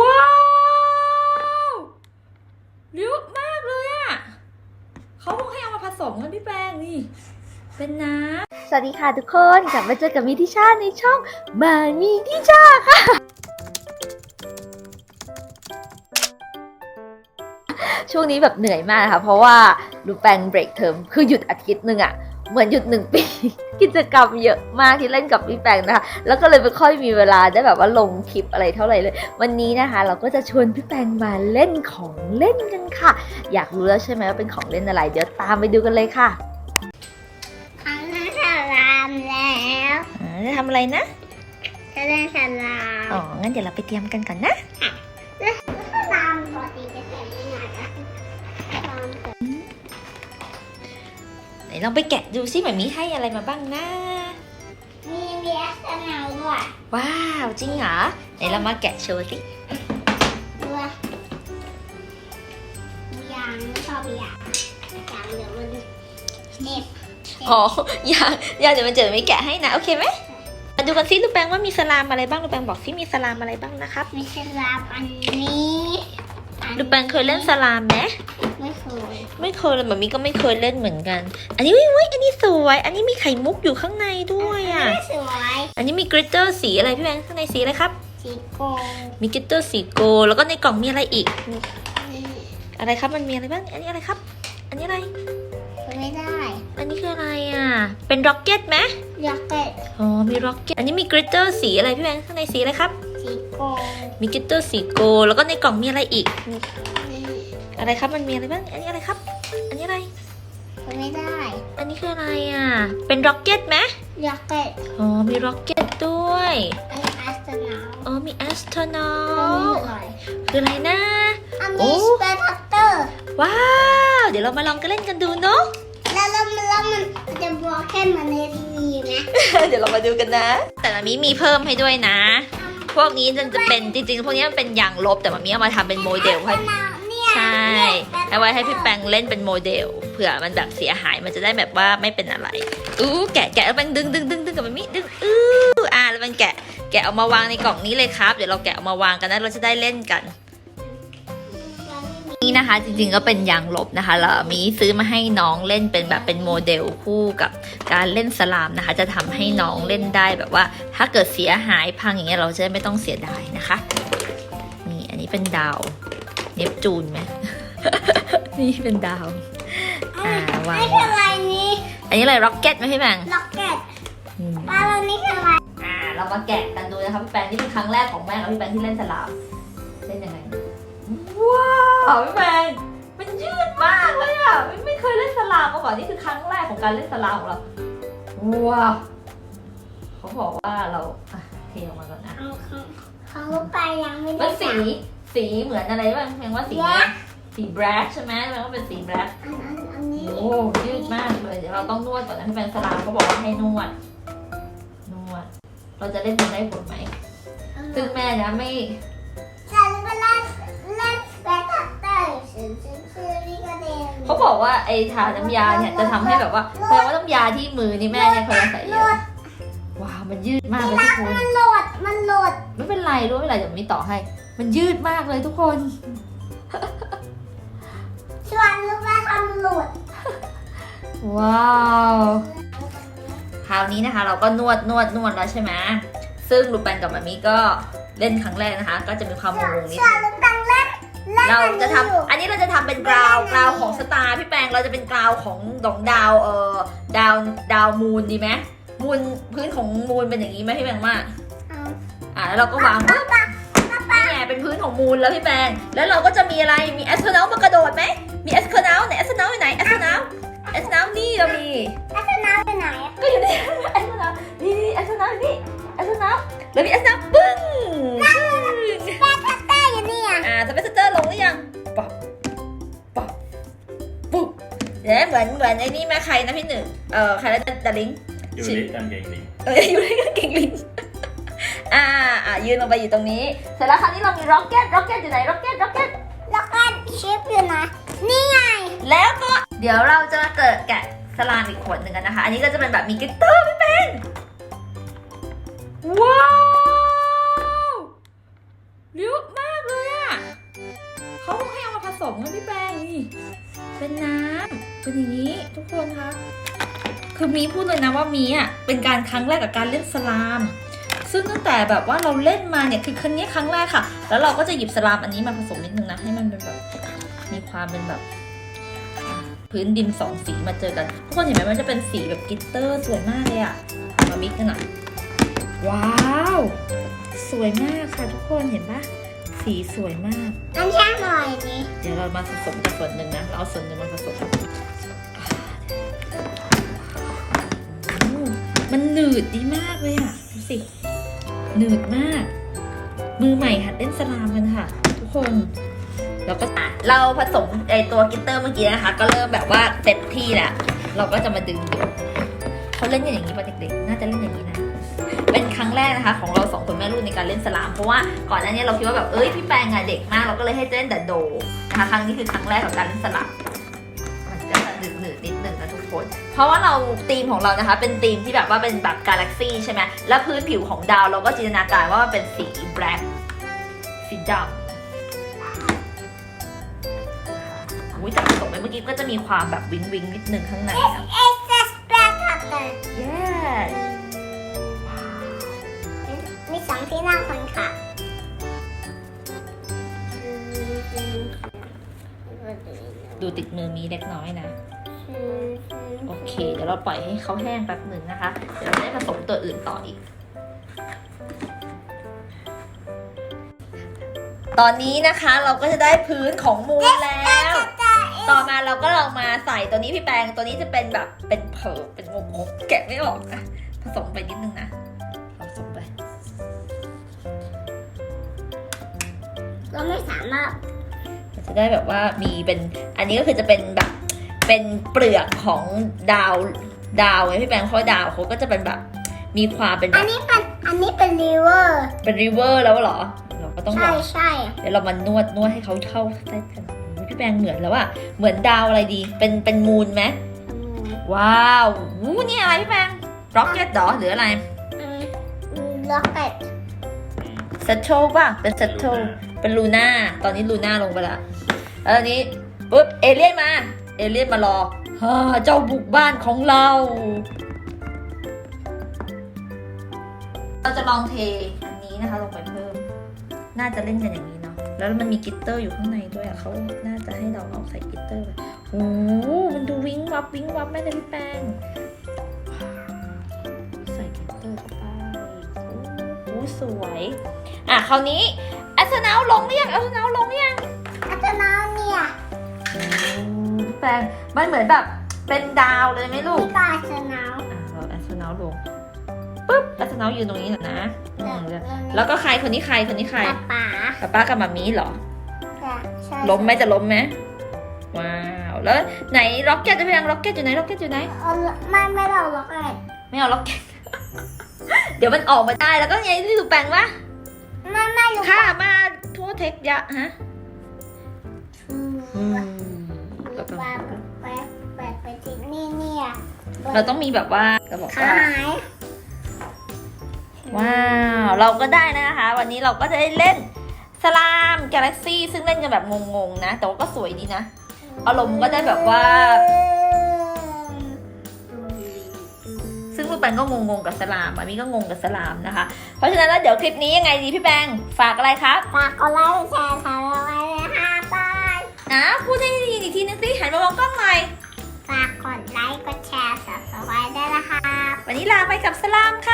ว้าวเยอะมากเลยอะเขาคงให้เอามาผสมกันพี่แป้งนี่ เป็นน้ำสวัสดีค่ะทุกคนกลับมาเจอกับมีทิชาในช่องมามีทิชาค่ะ ช่วงนี้แบบเหนื่อยมากค่ะ เพราะว่าลูแปงเบรกเทอมคือหยุดอาทิตย์หนึ่งอะ เหมือนหยุดหนึ่งปี กิจกรรมเยอะมากที่เล่นกับพี่แปงนะคะ แล้วก็เลยไม่ค่อยมีเวลาได้แบบว่าลงคลิปอะไรเท่าไหร่เลย วันนี้นะคะ เราก็จะชวนพี่แปงมาเล่นของเล่นกันค่ะ อยากรู้แล้วใช่ไหมว่าเป็นของเล่นอะไร เดี๋ยวตามไปดูกันเลยค่ะทำเล่นสลามแล้วจะทำอะไรนะ จะเล่นสลาม อ๋อ งั้นเดี๋ยวเราไปเตรียมกันก่อนนะ ลองไปแกะดูซิหมามีให้อะไรมาบ้างนะ มีเบียร์สนามด้วยว้าว จริงเหรอไหนเรามาแกะโชว์สิด้วยยางไม่ชอบยางยางเดี๋ยวมันเจ็บอ๋ออยากอยากเดี๋ยวมันเจอไม่แกะให้นะ โอเคไหมมาดูกันซิลูกแปงว่ามีสลามอะไรบ้างลูกแปงบอกซิมีสลามอะไรบ้างนะครับ มีสลามอันนี้ อันลูกแปงเคยเล่นสลามไหมไม่เคย ไม่เคยเลยแบบมีก็ไม่เคยเล่นเหมือนกัน อันนี้วิวอันนี้สวย อันนี้มีไข่มุกอยู่ข้างในด้วยอะไม่สวย อันนี้มีกริตเตอร์สีอะไรพี่แบงค์ข้างในสีอะไรครับ สีโกงมีกริตเตอร์สีโกลด์แล้วก็ในกล่องมีอะไรอีก อะไรครับมันมีอะไรบ้าง อันนี้อะไรครับ อันนี้อะไร ไม่ได้ อันนี้คืออะไรอะ เป็นร็อกเก็ตไหมอยากเก็ต อ๋อ มีร็อกเก็ต อันนี้มีกริตเตอร์สีอะไรพี่แบงค์ข้างในสีอะไรครับ สีโกงมีกริตเตอร์สีโกลด์แล้วก็ในกล่องมีอะไรอีก อะไรครับมันมีอะไรบ้าง อันนี้อะไรครับ อันนี้อะไร ไม่ได้ อันนี้คืออะไรอะ เป็นร็อกเก็ตไหมอยากเก็ต อ๋อ มีร็อกเก็ตด้วยอันนี้อัสตนาอ๋อ มีแอสโทรนออันนี้ลอะไรคืออะไรนะ อันโอ้นี้สเปซทัตเตอร์ ว้าว เดี๋ยวเรามาลองกันเล่นกันดูเนาะแล้วแล้วแล้วมันจะบอกแค่เหมันในทีวีไหมเดี๋ยวเรามาดูกันนะ แต่มามีมีเพิ่มให้ด้วยนะ พวกนี้มันจะเป็นจริงๆ พวกนี้มันเป็นยางลบแต่มามีเอามาทำเป็นโมเดลให้เนี่ยใช่เอาไว้ให้พี่แปงเล่นเป็นโมเดลเผื่อมันแบบเสียหายมันจะได้แบบว่าไม่เป็นอะไรอู้แกะแกะแล้วแปงดึงดึงดึงดึงกับมามีดึงอู้อ่าแล้วแปงแกะแกะเอามาวางในกล่องนี้เลยครับ เดี๋ยวเราแกะเอามาวางกันนะเราจะได้เล่นกัน นี่นะคะจริงๆก็เป็นยางลบนะคะแล้วมีซื้อมาให้น้องเล่นเป็นแบบเป็นโมเดลคู่กับการเล่นสลามนะคะ จะทำให้น้องเล่นได้แบบว่า ถ้าเกิดเสียหายพังอย่างเงี้ยเราจะได้ไม่ต้องเสียดายนะคะนี่อันนี้เป็นดาวเนปจูนไหมนี่เป็นดาวอ่าวางนี่คืออะไรนี่อันนี้อะไรร็อกเก็ตไหมพี่แบงล็อกเก็ตอืมปลาเรานี่คืออะไรอ่าเรามาแกะกันดูนะคะพี่แบงนี่เป็นครั้งแรกของแม่กับพี่แบงที่เล่นสลามเล่นยังไงว้าว พี่แบงมันยืดมากเลยอะไม่ไม่เคยเล่นสลามมาก่อนนี่คือครั้งแรกของการเล่นสลามของเราว้าวเขาบอกว่าเราอะเทออกมาก่อนนะเอาเขาเขาไปยังไม่มัได้นสีสีเหมือนอะไรบ้างแพงว่าสีอะไรสีแบล็คใช่ไหมแพงว่าเป็นสีแบล็คอันอันอันนี้ โอ้ยืดมากเลยเดี๋ยวเราต้องนวดก่อนนะพี่แบงสลามเขาบอกว่าให้นวดนวด เราจะเล่นมันได้ผลไหม ซึ่งแม่นะไม่ เดนเขาบอกว่าไอ้ทาน้ำยาเนี่ยจะทำให้แบบว่าแปลว่าน้ำยาที่มือนี่แม่เนี่ยเคยใส่เยอะว้าวมันยืดมากเลยทุกคนมันโหลดมันโหลดไม่เป็นไรรู้ไม่เป็นไรเดี๋ยวมีต่อให้ มันยืดมากเลยทุกคนชวนลูกแม่ทำโหลดว้าวคราวนี้นะคะ เราก็นวดนวดนวดแล้วใช่ไหมซึ่งลูกแปนกับมามีก็เล่นครั้งแรกนะคะ ก็จะมีความงงๆนิดชวนึนงลูกตัง เล่นเล่นเราจะทำอันนี้อยู่อันนี้เราจะทำเป็นกราวกราวของสตาร์พี่แปงเราจะเป็นกราวของดองดาวเอ่อดาวดาวมูนดีไหมมูนพื้นของมูนเป็นอย่างนี้ไหมพี่แปงว่าเอาอ่าแล้วเราก็วางปุ๊บนี่ไงเป็นพื้นของมูนแล้วพี่แปงแล้วเราก็จะมีอะไรมีแอสโทรนอลมากระโดดไหมมีแอสโทรนอลไหนแอสโทรนอลอยู่ไหนแอสโทรนอลแอสโทรนอลนี่เรามีแล้วจะน้ำไปไหนอะก็อยู่ในแอสโทรนอลนี่นี่แอสโทรนอลนี่แอสโทรนอลแล้วมีแอสโทรนอลปึ้ง เนี่ยเหมือนเหมือนไอ้นี่แม่ใครนะพี่หนึ่งเออใครแล้วดาริงอยู่ในกางเกงลิงเอออยู่ในกางเกงลิงอ่าอ่ายืนลงไปอยู่ตรงนี้ เสร็จแล้วคราวนี้เรามีร็อกเก็ตร็อกเก็ตอยู่ไหนร็อกเก็ตร็อกเก็ตแล้วก็ชิปอยู่นะนี่ไง แล้วก็เดี๋ยวเราจะเกิดแกะสลามอีกขวดหนึ่งกันนะคะ อันนี้ก็จะเป็นแบบมีกลิตเตอร์ไม่เป็นว้าวเยอะมากส มกันพี่แป้งนี่เป็นน้ำเป็นอย่างนี้ทุกคนคะคือมีพูดเลยนะว่ามีอะเป็นการครั้งแรกกับการเล่นสลาม ซึ่งตั้งแต่แบบว่าเราเล่นมาเนี่ยคือครั้งนี้ครั้งแรกค่ะ แล้วเราก็จะหยิบสลามอันนี้มาผสมนิดนึงนะให้มันเป็นแบบมีความเป็นแบบพื้นดินสองสีมาเจอกันทุกคนเห็นไหมมันจะเป็นสีแบบกิตเตอร์สวยมากเลยอะมามิกกันหน่อยว้าว สวยมากค่ะทุกคนเห็นปะ สีสวยมาก อันแช่หน่อยนี่เดี๋ยวเรามาผสมจากส่วนหนึ่งนะ เราเอาส่วนหนึ่งมาผสมอืมมันหนืดดีมากเลยอะดูสิ หนืดมาก มือใหม่หัดเล่นสลามกันค่ะ ทุกคน แล้วก็อะเราผสมไอตัวกลิตเตอร์เมื่อกี้นะคะ ก็เริ่มแบบว่าเต็มที่แล้วเราก็จะมาดึงดูเขาเล่นกันอย่างนี้ป่ะเด็กๆ น่าจะเล่นอย่างนี้นะ เป็นครั้งแรกนะคะของเราสองคนแม่ลูกในการเล่นสลามเพราะว่าก่อนหน้านี้เราคิดว่าแบบเอ้ยพี่แปงอะเด็กมากเราก็เลยให้เล่นแต่โดนะคะครั้งนี้คือครั้งแรกของการเล่นสลามมันก็จะหนืดๆนิดนึงนะทุกคน เพราะว่าเราธีมของเรานะคะ เป็นธีมที่แบบว่าเป็นแบบกาแล็กซี่ใช่ไหมแล้วพื้นผิวของดาวเราก็จินตนาการว่ามันเป็นสีแบล็คสีดำอุ้ยแต่ผสมไปเมื่อกี้ก็จะมีความแบบวิงวิงนิดนึงข้างในนะเอสเอ สแปรทัตเตอร์ yes มีสองที่นั่งคนขับดูติดมือมีเล็กน้อยนะ โอเค เดี๋ยวเราปล่อยให้เขาแห้งแป๊บหนึ่งนะคะ เดี๋ยวเราจะได้ผสมตัวอื่นต่ออีก ตอนนี้นะคะเราก็จะได้พื้นของมูลแล้ว ต่อมาเราก็ลองมาใส่ตัวนี้พี่แปงตัวนี้จะเป็นแบบเป็นเผิกเป็นงงงๆแกะไม่ออกอะผสมไปนิดนึงนะ เราไม่สามารถมันจะได้แบบว่ามีเป็นอันนี้ก็คือจะเป็นแบบเป็นเปลือกของดาวดาวไงพี่แปงเพราะว่าดาวเขาก็จะเป็นแบบมีความเป็นแบอันบนี้เป็นอันนี้เป็นริเวอร์เป็นริเวอร์แล้วเหรอ เราก็ต้องลใช่องใช่เดี๋ยวเรามานวดนวดให้เขาเข้าได้กันอุ๊ยพี่แปงเหมือนแล้วอะเหมือนดาวอะไรดี เป็นเป็นมูนไหมว้าววู้นี่อะไรพี่แปงร็อกเก็ตหรอหรืออะไรล็อกเก็ตเซตโชป่ะเป็นเซตโช เป็นลูน่า ตอนนี้ลูน่าลงไปละแล้วตอนนี้ปุ๊บเอเลี่ยนมา เอเลี่ยนมารอฮเจ้าบุกบ้านของเรา เราจะลองเทอันนี้นะคะลงไปเพิ่ม น่าจะเล่นกันอย่างนี้เนาะ แล้วมันมีกิตเตอร์อยู่ข้างในด้วยอะเขาน่าจะให้เราเอาใส่กิตเตอร์ไปโอ้โหมันดูวิ้งวับวิ้งวับแม่เลยพี่แป้งใส่กิตเตอร์เข้าไปโอ้โหสวย อะคราวนี้ อสเนาลงหรือยังแอสเนาลงหรือยังอัตโนเนี่ยโอ้พี่แป้งมันเหมือนแบบเป็นดาวเลยไหมลูกมีปลาชนะอะเราแอสเนาลงปุ๊บแอสเนายืนตรงนี้หน่อยนะอืมแล้วก็ใครคนนี้ใครคนนี้ใครป๋ากับป้ากับมามีเหรอใช่ล้มไหมจะล้มไหมว้าวแล้วไหนล็อกเก็ตจะไปยังล็อกเก็ตอยู่ไหนล็อกเก็ตอยู่ไหน เอาไม่ไม่เราล็อกเก็ตไม่เอาล็อกเก็ต เดี๋ยวมันออกมาได้แล้วก็ไงที่ดูแปลงวะ ไม่ไม่รู้ข้ามาทั่วเทคยะฮะอืมแล้วก็ปลาแปะแปะไปทิ้งนี่เนี่ยเราต้องมีแบบว่าจะบอกขาว่าหายว้าว เราก็ได้นะคะ วันนี้เราก็จะได้เล่นสลามกาแล็กซี่ซึ่งเล่นกันแบบงงๆนะ แต่ว่าก็สวยดีนะ อารมณ์ก็ได้แบบว่า ปงก็งงๆกับสลามอามีก็งงกับสลามนะคะ เพราะฉะนั้นแล้วเดี๋ยวคลิปนี้ยังไงดีพี่แปงฝากอะไรครับ ฝากกดไลค์กดแชร์ทำอะไรนะคะบายนะพูดให้ดีอีกทีนึงสิหันมามองกล้องหน่อยฝากกดไลค์กดแชร์สับสไครต์ด้วยนะคะ วันนี้ลาไปกับสลามค่ะ